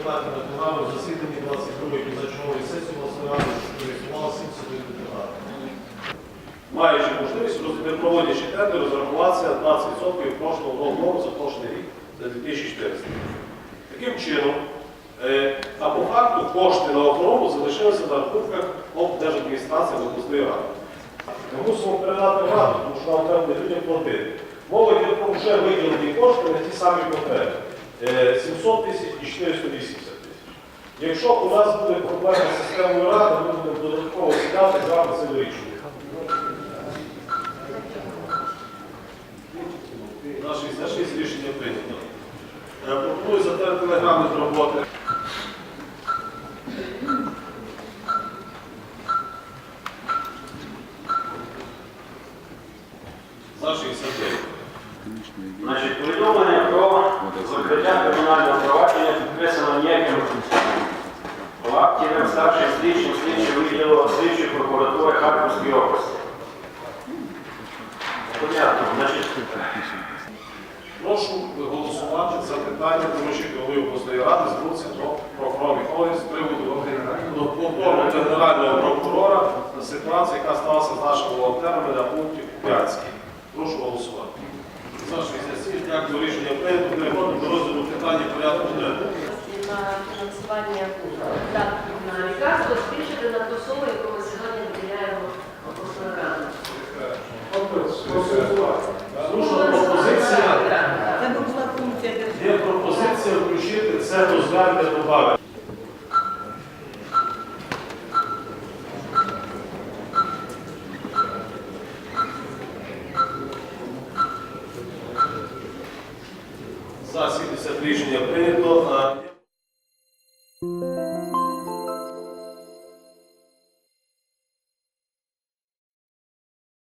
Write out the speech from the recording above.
депутатів на пленарному засіданні 22-ї позачергової сесії обласної ради, 71 депутатів. Маючи можливість, проводячи тендер, розрахуватися 20% прошлого головного за кожний рік за 2400. Таким чином, е, а по факту кошти на охорону залишилися на рахунках облдержадміністрації обласної ради. Ми мусимо передати раду, тому що нам треба не людям платити. Мова йде про вже виділені кошти на ті самі потреби. Е, 700 тисяч і 480 тисяч. Якщо у нас буде проблема з системою ради, ми будемо додатково сідати з вами це вирішувати. На 66 рішення прийнято. Е, Пропоную затвердити телеграмних роботи. За 69. Значить, повідомлення про закриття кримінального провадження підписано ніяким актівним старшим слідчим слідчим відділу слідчої прокуратури Харківської області. Понятно, значить, Прошу голосувати за питання доручити голови обласної ради звернутися до прокурорних органів з приводу повторного генерального прокурора на ситуацію, яка сталася з нашими волонтерами на пункті Куп'янській. Прошу голосувати. За 67, дякую, рішення прийнято. Переходимо до розгляду питання порядку денного. на фінансування видатків на лікарство збільшити на ту суму, яку ми сьогодні виділяємо. Слушна пропозиція. Це була функція Є пропозиція включити це до звернення добавити. За 70 рішення прийнято.